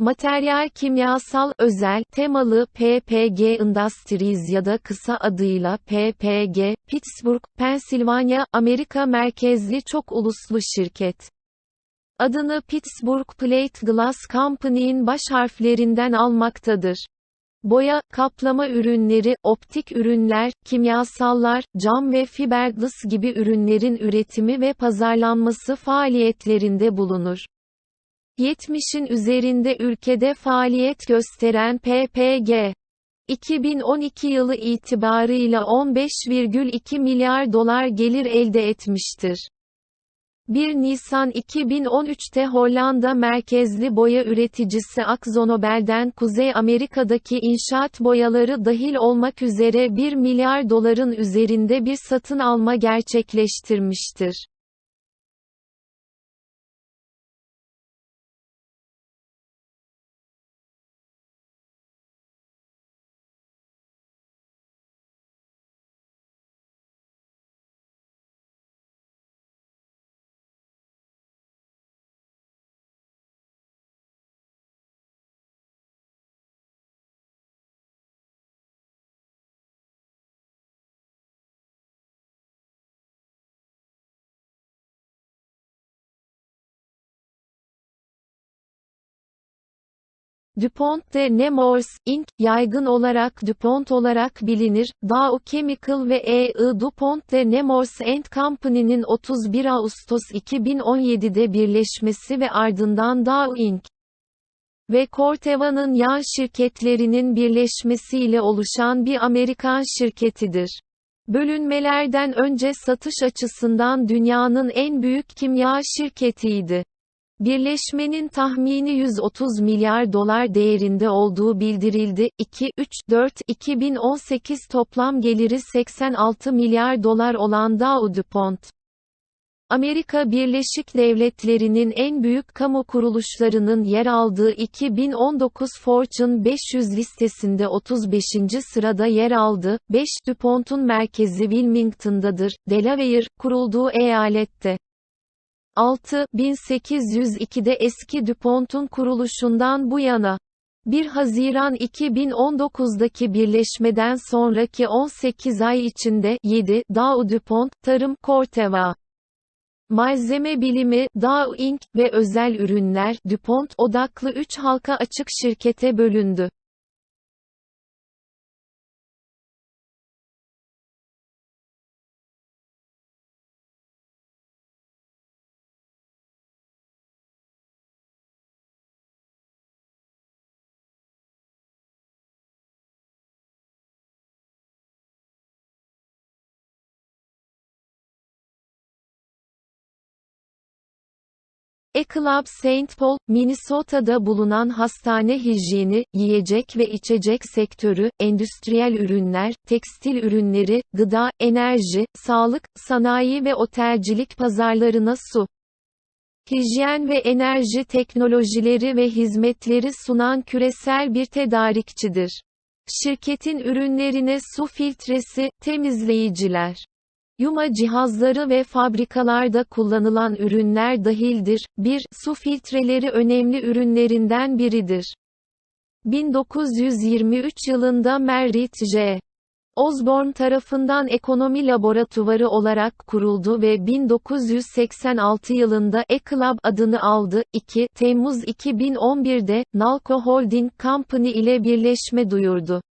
Materyal kimyasal özel temalı PPG Industries ya da kısa adıyla PPG, Pittsburgh, Pensilvanya, Amerika merkezli çok uluslu şirket. Adını Pittsburgh Plate Glass Company'in baş harflerinden almaktadır. Boya, kaplama ürünleri, optik ürünler, kimyasallar, cam ve fiberglass gibi ürünlerin üretimi ve pazarlanması faaliyetlerinde bulunur. 70'in üzerinde ülkede faaliyet gösteren PPG, 2012 yılı itibarıyla 15,2 milyar dolar gelir elde etmiştir. 1 Nisan 2013'te Hollanda merkezli boya üreticisi AkzoNobel'den Kuzey Amerika'daki inşaat boyaları dahil olmak üzere 1 milyar doların üzerinde bir satın alma gerçekleştirmiştir. DuPont de Nemours, Inc., yaygın olarak DuPont olarak bilinir, Dow Chemical ve E.I. DuPont de Nemours and Company'nin 31 Ağustos 2017'de birleşmesi ve ardından Dow Inc. ve Corteva'nın yan şirketlerinin birleşmesiyle oluşan bir Amerikan şirketidir. Bölünmelerden önce satış açısından dünyanın en büyük kimya şirketiydi. Birleşmenin tahmini 130 milyar dolar değerinde olduğu bildirildi. 2, 3, 4, 2018 toplam geliri 86 milyar dolar olan Dow DuPont. Amerika Birleşik Devletleri'nin en büyük kamu kuruluşlarının yer aldığı 2019 Fortune 500 listesinde 35. sırada yer aldı. 5 DuPont'un merkezi Wilmington'dadır, Delaware, kurulduğu eyalette. 6. 1802'de eski DuPont'un kuruluşundan bu yana 1 Haziran 2019'daki birleşmeden sonraki 18 ay içinde 7 Dow DuPont, Tarım Corteva Malzeme bilimi, Dow Inc. ve özel ürünler, DuPont odaklı 3 halka açık şirkete bölündü. E-Club St. Paul, Minnesota'da bulunan hastane hijyeni, yiyecek ve içecek sektörü, endüstriyel ürünler, tekstil ürünleri, gıda, enerji, sağlık, sanayi ve otelcilik pazarlarına su, hijyen ve enerji teknolojileri ve hizmetleri sunan küresel bir tedarikçidir. Şirketin ürünlerine su filtresi, temizleyiciler, Yuma cihazları ve fabrikalarda kullanılan ürünler dahildir. 1. Su filtreleri önemli ürünlerinden biridir. 1923 yılında Merritt J. Osborne tarafından ekonomi laboratuvarı olarak kuruldu ve 1986 yılında E-Club adını aldı. 2 Temmuz 2011'de Nalco Holding Company ile birleşme duyurdu.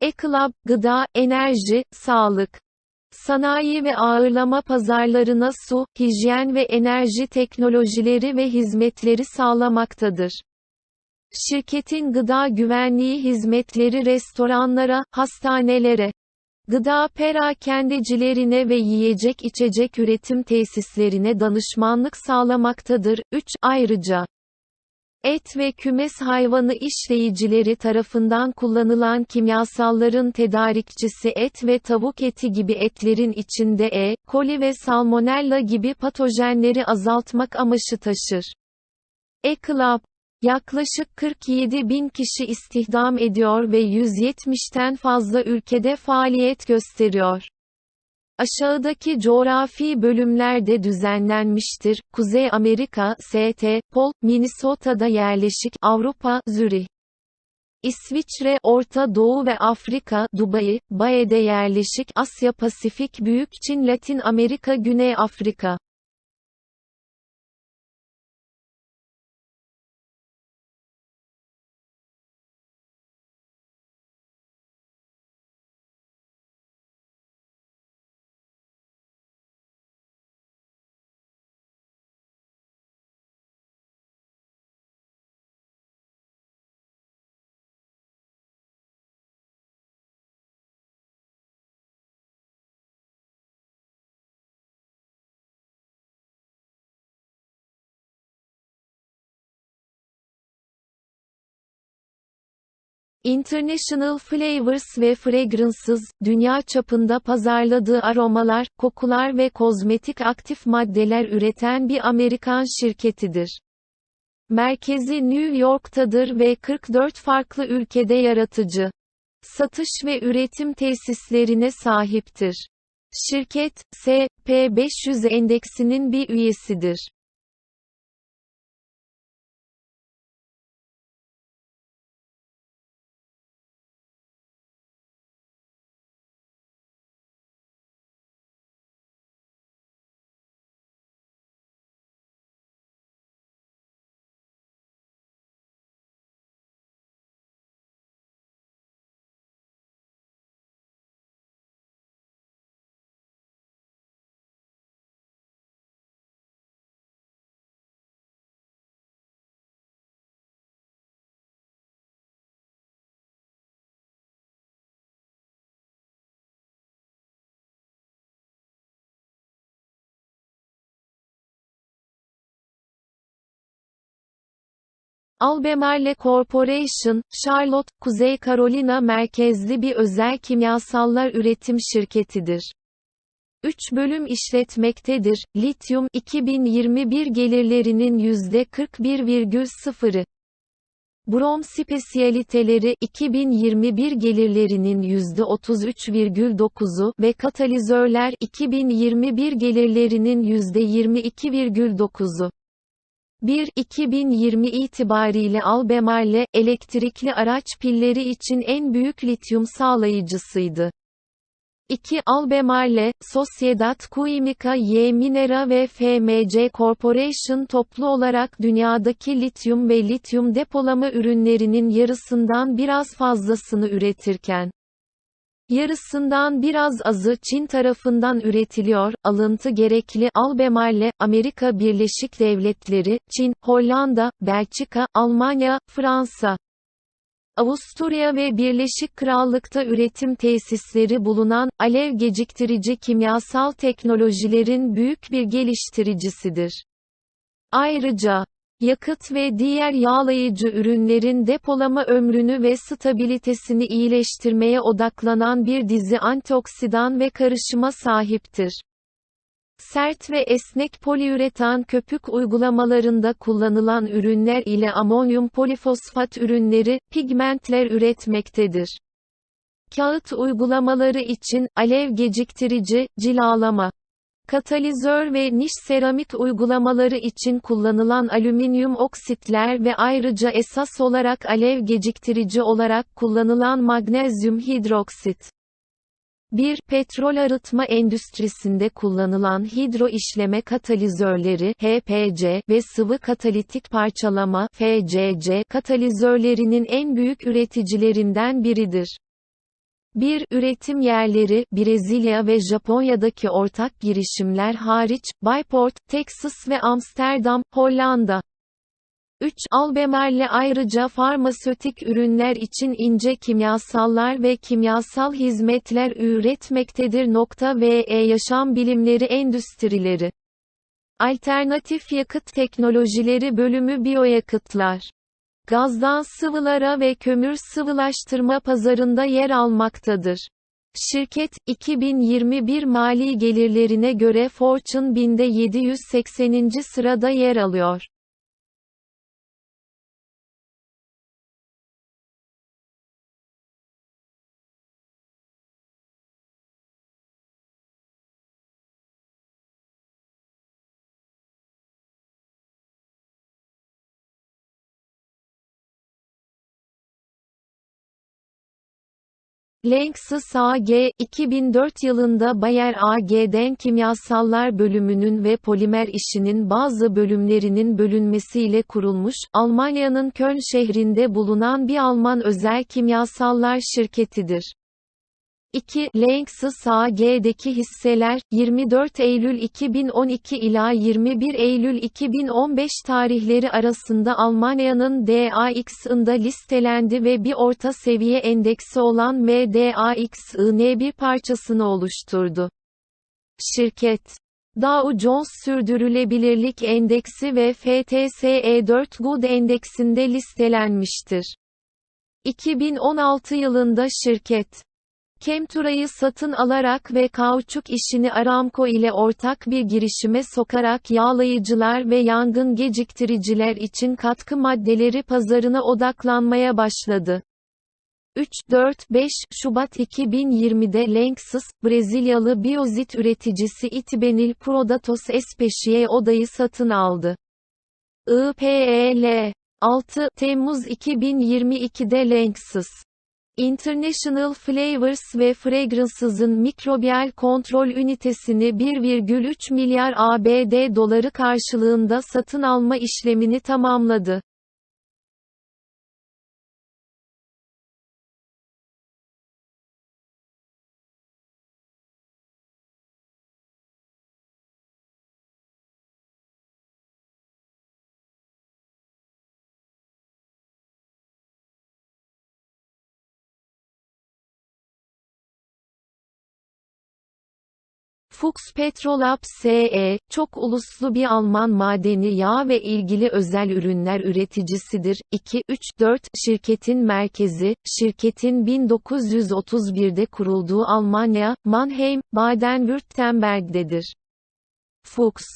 E-Club, gıda, enerji, sağlık, Sanayi ve ağırlama pazarlarına su, hijyen ve enerji teknolojileri ve hizmetleri sağlamaktadır. Şirketin gıda güvenliği hizmetleri restoranlara, hastanelere, gıda perakendecilerine ve yiyecek içecek üretim tesislerine danışmanlık sağlamaktadır. 3. Ayrıca Et ve kümes hayvanı işleyicileri tarafından kullanılan kimyasalların tedarikçisi et ve tavuk eti gibi etlerin içinde E. coli ve salmonella gibi patojenleri azaltmak amaçı taşır. E-Club yaklaşık 47 bin kişi istihdam ediyor ve 170'ten fazla ülkede faaliyet gösteriyor. Aşağıdaki coğrafi bölümlerde düzenlenmiştir. Kuzey Amerika, St. Paul, Minnesota'da yerleşik, Avrupa, Zürih. İsviçre, Orta Doğu ve Afrika, Dubai, Bae'de yerleşik, Asya Pasifik Büyük Çin Latin Amerika Güney Afrika. International Flavors ve Fragrances, dünya çapında pazarladığı aromalar, kokular ve kozmetik aktif maddeler üreten bir Amerikan şirketidir. Merkezi New York'tadır ve 44 farklı ülkede yaratıcı, satış ve üretim tesislerine sahiptir. Şirket, S&P 500 endeksinin bir üyesidir. Albemarle Corporation, Charlotte, Kuzey Carolina merkezli bir özel kimyasallar üretim şirketidir. 3 bölüm işletmektedir. Lityum 2021 gelirlerinin %41,0'ı. Brom spesiyaliteleri 2021 gelirlerinin %33,9'u ve katalizörler 2021 gelirlerinin %22,9'u. 1-2020 itibariyle Albemarle, elektrikli araç pilleri için en büyük lityum sağlayıcısıydı. 2. Albemarle, Sociedad Química y Minera ve FMC Corporation toplu olarak dünyadaki lityum ve lityum depolama ürünlerinin yarısından biraz fazlasını üretirken, Yarısından biraz azı Çin tarafından üretiliyor. Alıntı gerekli Albemarle, Amerika Birleşik Devletleri, Çin, Hollanda, Belçika, Almanya, Fransa. Avusturya ve Birleşik Krallık'ta üretim tesisleri bulunan, alev geciktirici kimyasal teknolojilerin büyük bir geliştiricisidir. Ayrıca, Yakıt ve diğer yağlayıcı ürünlerin depolama ömrünü ve stabilitesini iyileştirmeye odaklanan bir dizi antioksidan ve karışıma sahiptir. Sert ve esnek poliüretan köpük uygulamalarında kullanılan ürünler ile amonyum polifosfat ürünleri, pigmentler üretmektedir. Kağıt uygulamaları için, alev geciktirici, cilalama, Katalizör ve niş seramik uygulamaları için kullanılan alüminyum oksitler ve ayrıca esas olarak alev geciktirici olarak kullanılan magnezyum hidroksit. 1. Petrol arıtma endüstrisinde kullanılan hidro işleme katalizörleri HPC ve sıvı katalitik parçalama FCC katalizörlerinin en büyük üreticilerinden biridir. 1. Üretim yerleri, Brezilya ve Japonya'daki ortak girişimler hariç, Bayport, Texas ve Amsterdam, Hollanda. 3. Albemarle ayrıca farmasötik ürünler için ince kimyasallar ve kimyasal hizmetler üretmektedir. Ve Yaşam Bilimleri Endüstrileri Alternatif Yakıt Teknolojileri Bölümü Biyoyakıtlar gazdan sıvılara ve kömür sıvılaştırma pazarında yer almaktadır. Şirket, 2021 mali gelirlerine göre Fortune 1000'de 780. sırada yer alıyor. Lanxess AG, 2004 yılında Bayer AG'den kimyasallar bölümünün ve polimer işinin bazı bölümlerinin bölünmesiyle kurulmuş, Almanya'nın Köln şehrinde bulunan bir Alman özel kimyasallar şirketidir. 2. Lanxess AG'deki hisseler, 24 Eylül 2012 ila 21 Eylül 2015 tarihleri arasında Almanya'nın DAX'ında listelendi ve bir orta seviye endeksi olan MDAX'ın bir parçasını oluşturdu. Şirket Dow Jones Sürdürülebilirlik Endeksi ve FTSE4 Good Endeksinde listelenmiştir. 2016 yılında şirket Chemtura'yı satın alarak ve kauçuk işini Aramco ile ortak bir girişime sokarak yağlayıcılar ve yangın geciktiriciler için katkı maddeleri pazarına odaklanmaya başladı. 3-4-5 Şubat 2020'de Lanxess, Brezilyalı biyozit üreticisi Itibenil Prodatos Especiae odayı satın aldı. IPL 6 Temmuz 2022'de Lanxess International Flavors ve Fragrance'ın mikrobiyal kontrol ünitesini 1,3 milyar ABD doları karşılığında satın alma işlemini tamamladı. Fuchs Petrolab SE, çok uluslu bir Alman madeni yağ ve ilgili özel ürünler üreticisidir. 2-3-4 Şirketin merkezi, şirketin 1931'de kurulduğu Almanya, Mannheim, Baden-Württemberg'dedir. Fuchs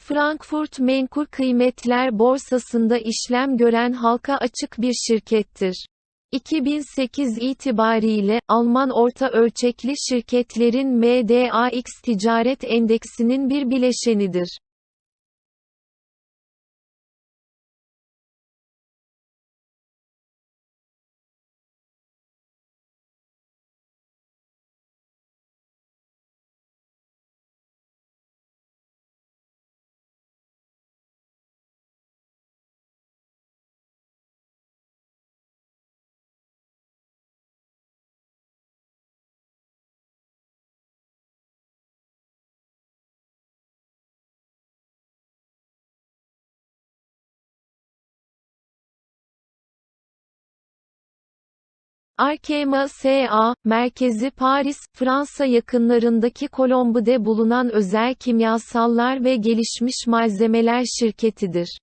Frankfurt Menkul Kıymetler Borsası'nda işlem gören halka açık bir şirkettir. 2008 itibariyle, Alman orta ölçekli şirketlerin MDAX Ticaret Endeksinin bir bileşenidir. Arkema S.A., merkezi Paris, Fransa yakınlarındaki Colombe'de bulunan özel kimyasallar ve gelişmiş malzemeler şirketidir.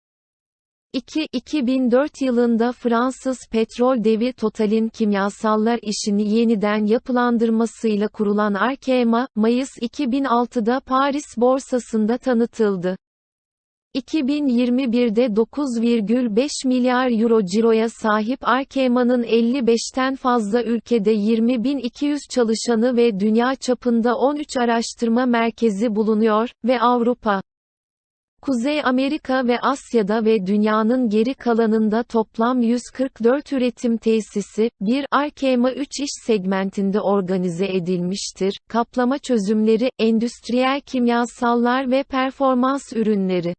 2-2004 yılında Fransız petrol devi Total'in kimyasallar işini yeniden yapılandırmasıyla kurulan Arkema, Mayıs 2006'da Paris borsasında tanıtıldı. 2021'de 9,5 milyar euro ciroya sahip Arkema'nın 55'ten fazla ülkede 20.200 çalışanı ve dünya çapında 13 araştırma merkezi bulunuyor ve Avrupa, Kuzey Amerika ve Asya'da ve dünyanın geri kalanında toplam 144 üretim tesisi, bir Arkema 3 iş segmentinde organize edilmiştir. Kaplama çözümleri, endüstriyel kimyasallar ve performans ürünleri